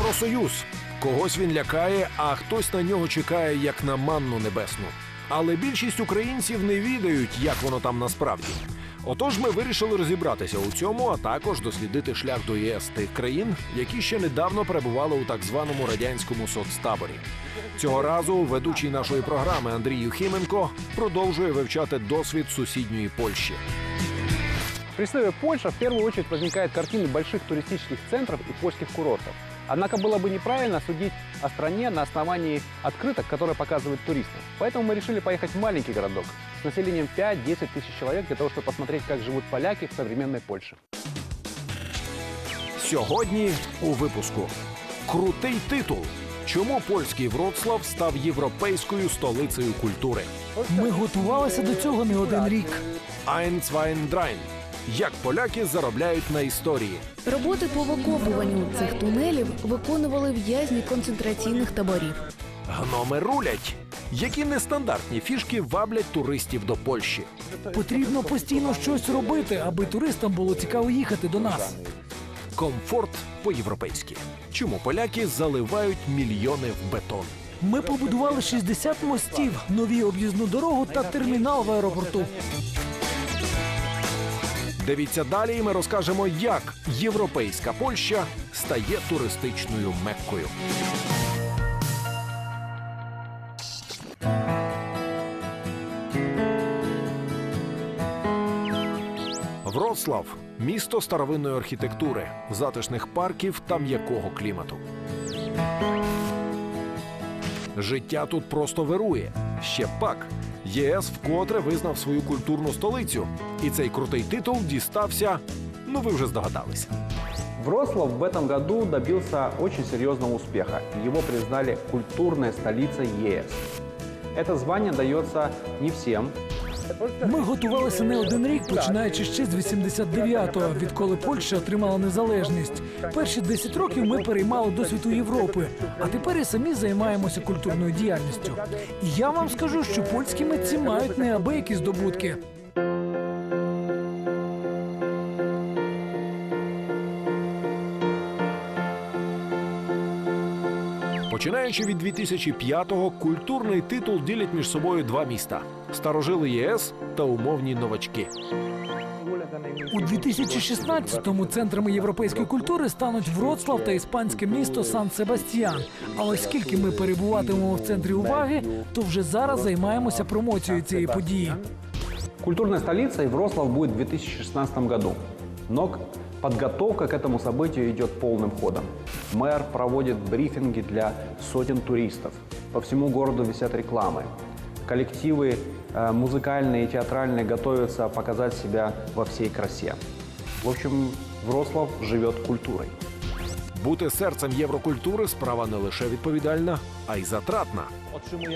Євросоюз. Когось він лякає, а хтось на нього чекає як на манну небесну. Але більшість українців не відають, як воно там насправді. Отож, ми вирішили розібратися у цьому, а також дослідити шлях до ЄС тих країн, які ще недавно перебували у так званому радянському соцтаборі. Цього разу ведучий нашої програми Андрій Юхименко продовжує вивчати досвід сусідньої Польщі. При слове «Польша» в первую очередь возникает картина больших туристических центров и польских курортов. Однако было бы неправильно судить о стране на основании открыток, которые показывают туристам. Поэтому мы решили поехать в маленький городок с населением 5-10 тысяч человек для того, чтобы посмотреть, как живут поляки в современной Польше. Сьогодні у випуску крутий титул. Чому польський Вроцлав став європейською столицею культури? Ми готувалися до цього не один рік. Ein, zwei, drei. Як поляки заробляють на історії? Роботи по викопуванню цих тунелів виконували в'язні концентраційних таборів. Гноми рулять. Які нестандартні фішки ваблять туристів до Польщі? Потрібно постійно щось робити, аби туристам було цікаво їхати до нас. Комфорт по-європейськи. Чому поляки заливають мільйони в бетон? Ми побудували 60 мостів, нові об'їзну дорогу та термінал в аеропорту. Дивіться далі, і ми розкажемо, як європейська Польща стає туристичною меккою. Вроцлав місто старовинної архітектури, затишних парків та м'якого клімату. Життя тут просто вирує. Ще пак. ЄС вкотре визнав свою культурну столицю. І цей крутий титул дістався. Ну, ви вже здогадалися. Врослав в этом году добился очень серьезного успеха. Его признали культурной столицей ЕС. Это звание дается не всем. Ми готувалися не один рік, починаючи ще з 89-го, відколи Польща отримала незалежність. Перші 10 років ми переймали досвід у Європи, а тепер і самі займаємося культурною діяльністю. І я вам скажу, що польські митці мають неабиякі здобутки. Починаючи від 2005-го, культурний титул ділять між собою два міста: старожили ЄС та умовні новачки. У 2016-му центрами європейської культури стануть Вроцлав та іспанське місто Сан-Себастьян. А оскільки ми перебуватимемо в центрі уваги, то вже зараз займаємося промоцією цієї події. Культурной столицей Вроцлав будет в 2016 году. Но подготовка к этому событию идет полным ходом. Мэр проводит брифинги для сотен туристов. По всему городу висят рекламы. Коллективы э, музыкальные и театральные готовятся показать себя во всей красе. В общем, Вроцлав живет культурой. Бути серцем єврокультури справа не лише відповідальна, а й затратна.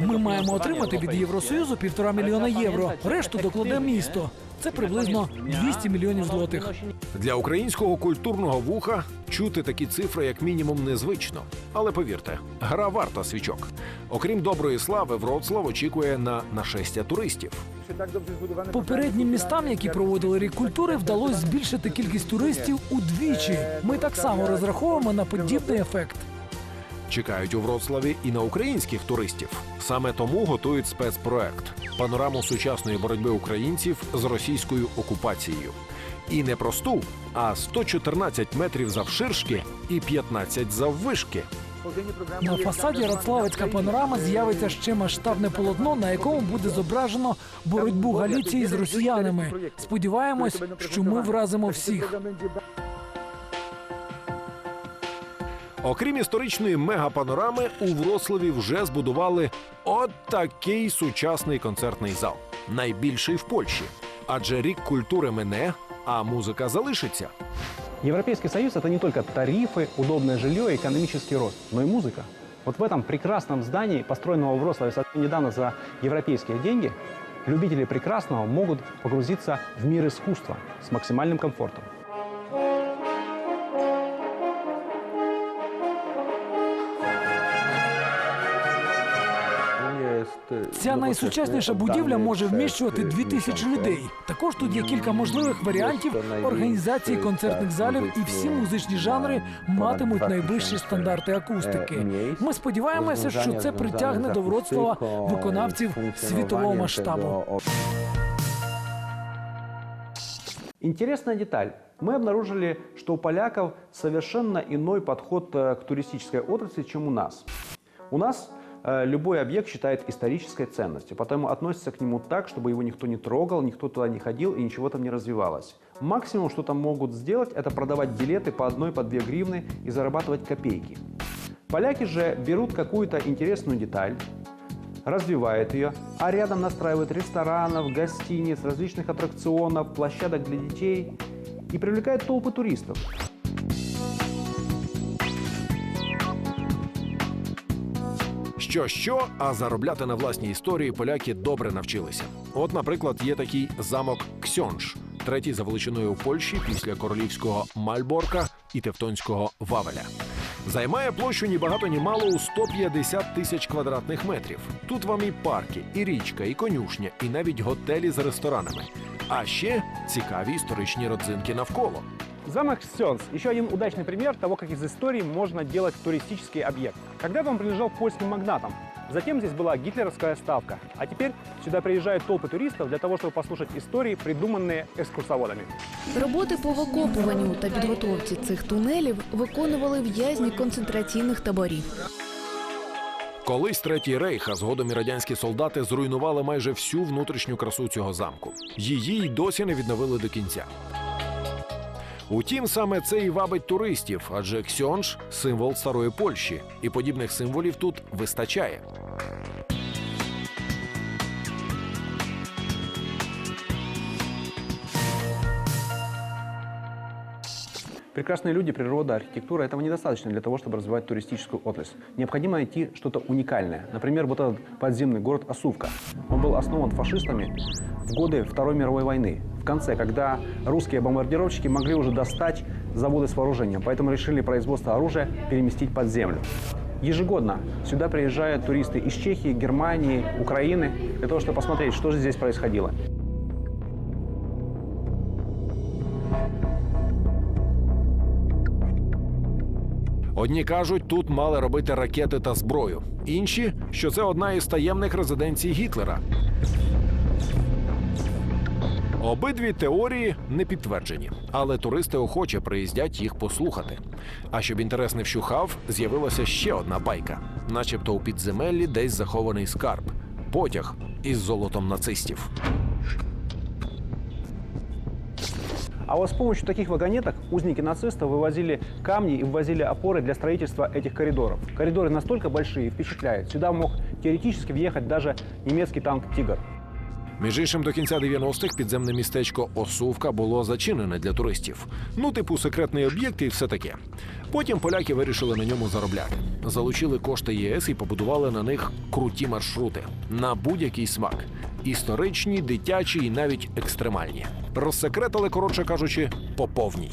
Ми маємо отримати від Євросоюзу півтора мільйона євро. Решту докладе місто. Це приблизно 200 мільйонів злотих. Для українського культурного вуха чути такі цифри як мінімум незвично. Але повірте, гра варта свічок. Окрім доброї слави, Вроцлав очікує на нашестя туристів. Попереднім містам, які проводили рік культури, вдалося збільшити кількість туристів удвічі. Ми так само розраховуємо на подібний ефект. Чекають у Вроцлаві і на українських туристів. Саме тому готують спецпроект панораму сучасної боротьби українців з російською окупацією. І не просту, а 114 метрів завширшки і 15 заввишки. На фасаді Рацлавицька панорама з'явиться ще масштабне полотно, на якому буде зображено боротьбу Галіції з росіянами. Сподіваємось, що ми вразимо всіх. Окрім історичної мегапанорами, у Вроцлаві вже збудували от такий сучасний концертний зал, найбільший в Польщі. Адже рік культури мине, а музика залишиться. Европейский Союз – это не только тарифы, удобное жилье и экономический рост, но и музыка. Вот в этом прекрасном здании, построенного в Вроцлаве совсем недавно за европейские деньги, любители прекрасного могут погрузиться в мир искусства с максимальным комфортом. Ця Ця найсучасніша будівля може вміщувати дві тисячі людей. Також тут є кілька можливих варіантів організації концертних залів, і всі музичні жанри матимуть найвищі стандарти акустики. Ми сподіваємося, що це притягне до Вроцлава виконавців світового масштабу. Интересная деталь. Мы обнаружили, что у поляков совершенно иной подход э, к туристической отрасли, чем у нас. У нас э, любой объект считает исторической ценностью, поэтому относится к нему так, чтобы его никто не трогал, никто туда не ходил и ничего там не развивалось. Максимум, что там могут сделать, это продавать билеты по одной, по две гривны и зарабатывать копейки. Поляки же берут какую-то интересную деталь, развивает ее, а рядом настраивают ресторанов, гостиниц, различных аттракционов, площадок для детей и привлекает толпы туристов. Що що, а заробляти на власній історії поляки добре навчилися. От, наприклад, є такий замок Ксьонж, третій за величиною у Польщі після королівського Мальборка і Тевтонського Вавеля. Займає площу ні багато ні мало у 150 тисяч квадратних метрів. Тут вам і парки, і річка, і конюшня, і навіть готелі з ресторанами. А ще цікаві історичні родзинки навколо. Замок Сёнс – еще один удачный пример того, как из истории можно делать туристический объект. Когда-то он принадлежал польским магнатам. Затем здесь была гитлеровская ставка. А теперь сюда приезжают толпы туристов для того, чтобы послушать истории, придуманные екскурсоводами. Роботи по викопуванню та підготовці цих тунелів виконували в'язні концентраційних таборів. Колись третій рейх, а згодом і радянські солдати зруйнували майже всю внутрішню красу цього замку. Її й досі не відновили до кінця. Утім, саме це і вабить туристів, адже Ксьонж – символ старої Польщі, і подібних символів тут вистачає. Прекрасные люди, природа, архитектура – этого недостаточно для того, чтобы развивать туристическую отрасль. Необходимо найти что-то уникальное. Например, вот этот подземный город Осувка. Он был основан фашистами в годы Второй мировой войны. В конце, когда русские бомбардировщики могли уже достать заводы с вооружением, поэтому решили производство оружия переместить под землю. Ежегодно сюда приезжают туристы из Чехии, Германии, Украины для того, чтобы посмотреть, что же здесь происходило. Одні кажуть, тут мали робити ракети та зброю. Інші, що це одна із таємних резиденцій Гітлера. Обидві теорії не підтверджені, але туристи охоче приїздять їх послухати. А щоб інтерес не вщухав, з'явилася ще одна байка, начебто у підземеллі десь захований скарб потяг із золотом нацистів. А вот с помощью таких вагонеток узники нацистов вывозили камни и ввозили опоры для строительства этих коридоров. Коридоры настолько большие и впечатляют. Сюда мог теоретически въехать даже немецкий танк «Тигр». Між іншим, до кінця 90-х підземне містечко Осувка було зачинене для туристів. Ну, типу, секретний об'єкт і все таке. Потім поляки вирішили на ньому заробляти. Залучили кошти ЄС і побудували на них круті маршрути на будь-який смак: історичні, дитячі і навіть екстремальні. Розсекретили, коротше кажучи, по повній.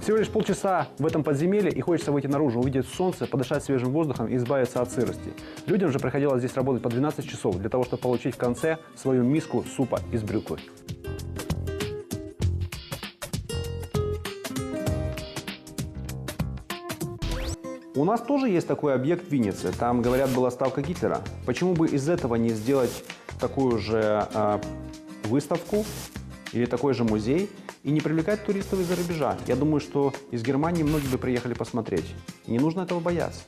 Всего лишь полчаса в этом подземелье, и хочется выйти наружу, увидеть солнце, подышать свежим воздухом и избавиться от сырости. Людям же приходилось здесь работать по 12 часов для того, чтобы получить в конце свою миску супа из брюквы. У нас тоже есть такой объект в Виннице. Там, говорят, была ставка Гитлера. Почему бы из этого не сделать такую же э, выставку или такой же музей и не привлекать туристов из-за рубежа? Я думаю, что из Германии многие бы приехали посмотреть. И не нужно этого бояться.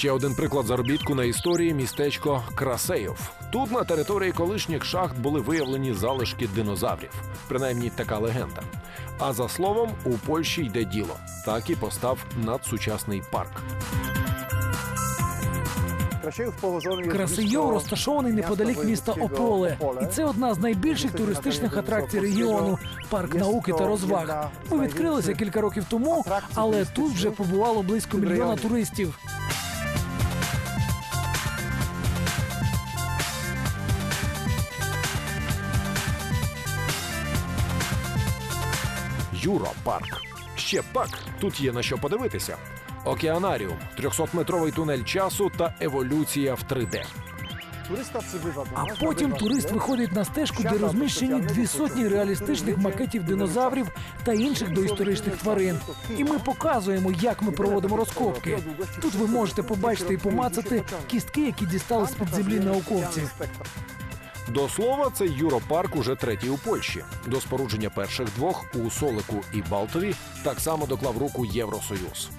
Ще один приклад заробітку на історії містечко Красеїв. Тут на території колишніх шахт були виявлені залишки динозаврів, принаймні така легенда. А за словом, у Польщі йде діло. Так і постав надсучасний парк. Красийов розташований неподалік міста Ополе, і це одна з найбільших туристичних атракцій регіону парк науки та розваг. Ми відкрилися кілька років тому, але тут вже побувало близько мільйона туристів. Юро парк. Ще пак. Тут є на що подивитися. Океанаріум, 300-метровий тунель часу та еволюція в 3D. А потім турист виходить на стежку, де розміщені дві сотні реалістичних макетів динозаврів та інших доісторичних тварин. І ми показуємо, як ми проводимо розкопки. Тут ви можете побачити і помацати кістки, які дістали з під землі науковці. До слова, цей юропарк уже третій у Польщі. До спорудження перших двох у Солику і Балтові так само доклав руку Євросоюз.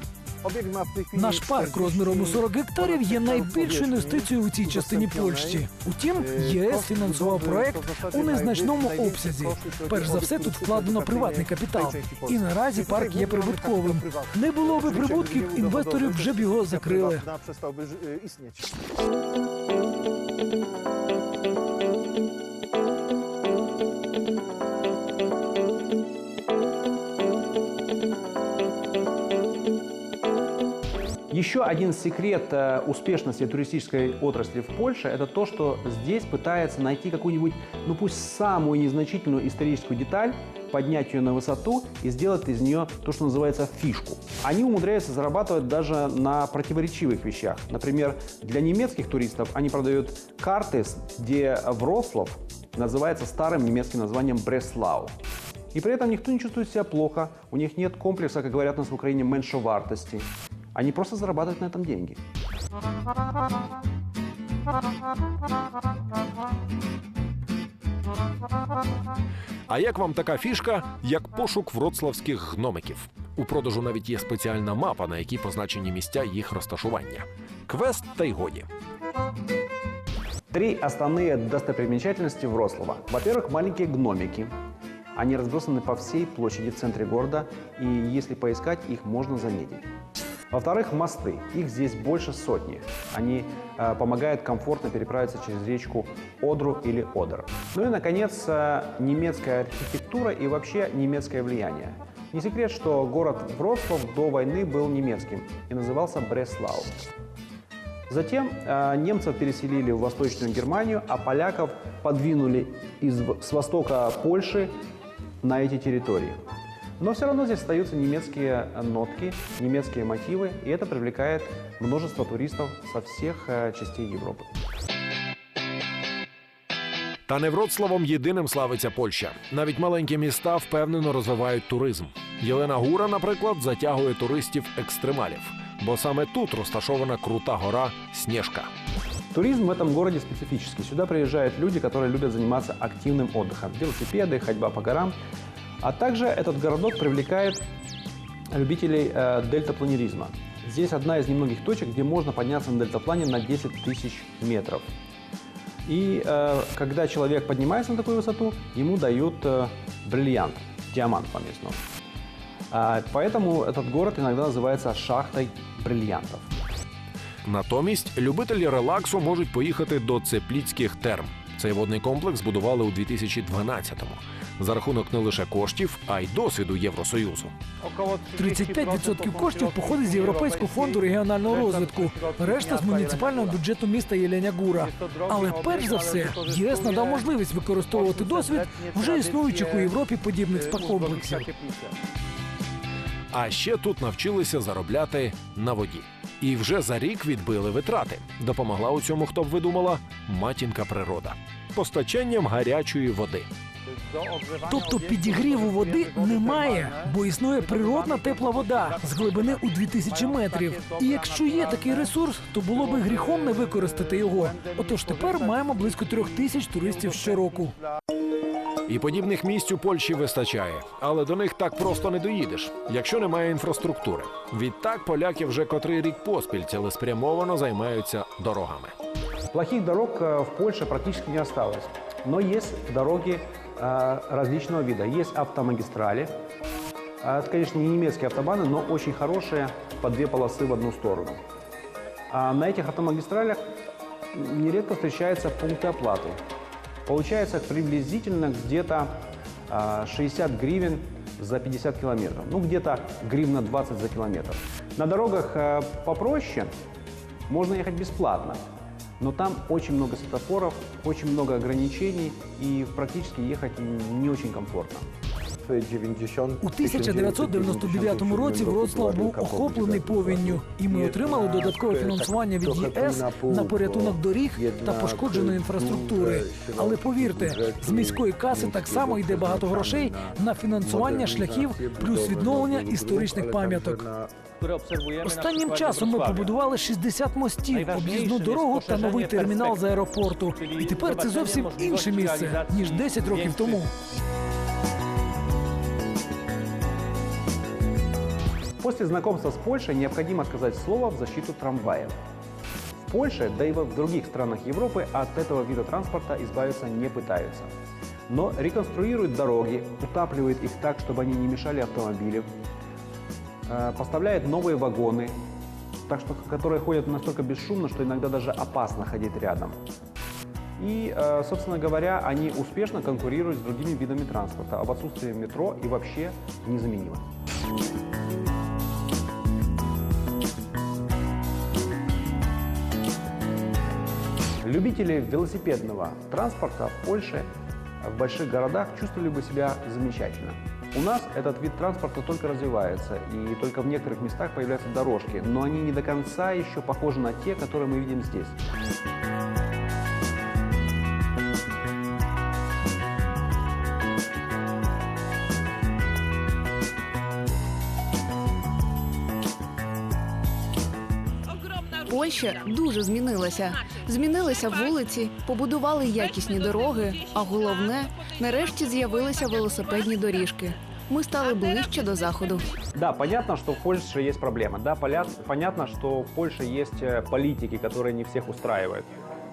Наш парк розміром у 40 гектарів є найбільшою інвестицією у цій частині Польщі. Утім, ЄС фінансував проект у незначному обсязі. Перш за все, тут вкладено приватний капітал. І наразі парк є прибутковим. Не було би прибутків, інвесторів вже б його закрили. Еще один секрет э, успешности туристической отрасли в Польше – это то, что здесь пытается найти какую-нибудь, ну пусть самую незначительную историческую деталь, поднять ее на высоту и сделать из нее то, что называется фишку. Они умудряются зарабатывать даже на противоречивых вещах. Например, для немецких туристов они продают карты, где Вроцлав называется старым немецким названием Бреслау. И при этом никто не чувствует себя плохо, у них нет комплекса, как говорят у нас в Украине, меньшовартости. Они просто зарабатывают на этом деньги. А як вам така фішка, як пошук вроцлавських гномиків? У продажу навіть є спеціальна мапа, на якій позначені місця їх розташування. Квест та й годі. Три основные достопримечательности Вроцлава. Во-первых, маленькие гномики. Они разбросаны по всей площади в центре города, и если поискать, их можно заметить. Во-вторых, мосты. Их здесь больше сотни. Они э, помогают комфортно переправиться через речку Одру или Одер. Ну и, наконец, э, немецкая архитектура и вообще немецкое влияние. Не секрет, что город Вроцлав до войны был немецким и назывался Бреслау. Затем э, немцев переселили в Восточную Германию, а поляков подвинули из, с востока Польши на эти территории. Но все равно здесь остаются немецкие э, нотки, немецкие мотивы, и это привлекает множество туристов со всех э, частей Европы. Та не Вроцлавом єдиним славиться Польща. Навіть маленькі міста впевнено розвивають туризм. Єлена Гура, наприклад, затягує туристів екстремалів, бо саме тут розташована крута гора Снежка. Туризм в этом городе специфический. Сюда приезжают люди, которые любят заниматься активным отдыхом. Велосипеды, ходьба по горам. А также этот городок привлекает любителей э, дельтапланеризма. Здесь одна из немногих точек, где можно подняться на дельтаплане на 10 тысяч метров. И э, когда человек поднимается на такую высоту, ему дают э, бриллиант, диамант по-местному. А, поэтому этот город иногда называется шахтой бриллиантов. Натомість любителі релаксу можуть поїхати до Цепліцьких терм. Цей водний комплекс збудували у 2012-му За рахунок не лише коштів, а й досвіду Євросоюзу. 35% коштів походить з Європейського фонду регіонального розвитку, решта з муніципального бюджету міста Єленя-Гура. Але перш за все, ЄС надав можливість використовувати досвід вже існуючих у Європі подібних спа-комплексів. А ще тут навчилися заробляти на воді. І вже за рік відбили витрати. Допомогла у цьому, хто б ви думала, матінка природа. Постачанням гарячої води. Тобто підігріву води немає, бо існує природна тепла вода з глибини у 2000 метрів. І якщо є такий ресурс, то було би гріхом не використати його. Отож тепер маємо близько трьох тисяч туристів щороку. І подібних місць у Польщі вистачає, але до них так просто не доїдеш, якщо немає інфраструктури. Відтак поляки вже котрий рік поспіль цілеспрямовано займаються дорогами. Плохих дорог э, в Польше практически не осталось. Но есть дороги различного вида. Есть автомагистрали. А Это, конечно, не немецкие автобаны, но очень хорошие по две полосы в одну сторону. А на этих автомагистралях нередко встречаются пункты оплаты. Получается приблизительно где-то а, 60 гривен за 50 километров. Ну, где-то гривна 20 за километр. На дорогах э, попроще можно ехать бесплатно, но там очень много светофоров, очень много ограничений и практически ехать не очень комфортно. У 1999 році Вроцлав був охоплений повінню, і ми отримали додаткове фінансування від ЄС на порятунок доріг та пошкодженої інфраструктури. Але повірте, з міської каси так само йде багато грошей на фінансування шляхів плюс відновлення історичних пам'яток. Останнім часом ми побудували 60 мостів, об'їзну дорогу та новий термінал з аеропорту. І тепер це зовсім інше місце ніж 10 років тому. После знакомства с Польшей необходимо сказать слово в защиту трамваев. В Польше, да и в других странах Европы от этого вида транспорта избавиться не пытаются. Но реконструируют дороги, утапливают их так, чтобы они не мешали автомобилям, э, поставляют новые вагоны, так что, которые ходят настолько бесшумно, что иногда даже опасно ходить рядом. И, э, собственно говоря, они успешно конкурируют с другими видами транспорта, а в отсутствие метро и вообще незаменимы. Любители велосипедного транспорта в Польше, в больших городах чувствовали бы себя замечательно. У нас этот вид транспорта только развивается, и только в некоторых местах появляются дорожки, но они не до конца еще похожи на те, которые мы видим здесь. Польща дуже змінилася. Змінилися вулиці, побудували якісні дороги, а головне, нарешті з'явилися велосипедні доріжки. Ми стали ближче до заходу. Да, понятно, что в Польше есть проблема. Да, поля- понятно, что в Польше есть э, политики, которые не всех устраивают.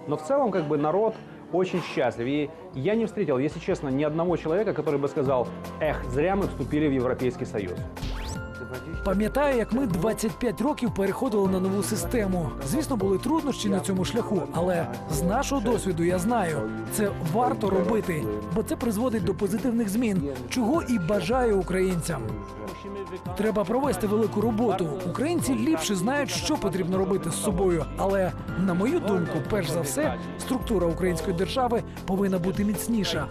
Но в целом, как бы, народ очень счастлив. И я не встретил, если честно, ни одного человека, который бы сказал, эх, зря мы вступили в Европейский Союз. Пам'ятаю, як ми 25 років переходили на нову систему. Звісно, були труднощі на цьому шляху, але з нашого досвіду я знаю, це варто робити, бо це призводить до позитивних змін, чого і бажаю українцям. Треба провести велику роботу. Українці ліпше знають, що потрібно робити з собою. Але на мою думку, перш за все, структура української держави повинна бути міцніша.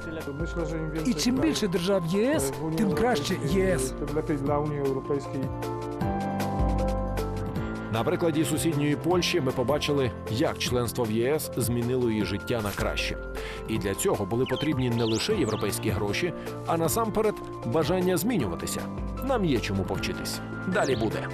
I czym więcej держав ЄС, тим краще ЄС. Europejskiej. На прикладі сусідньої Польщі ми побачили, як членство в ЄС змінило її життя на краще. І для цього були потрібні не лише європейські гроші, а насамперед бажання змінюватися. Нам є чому повчитись. Далі буде.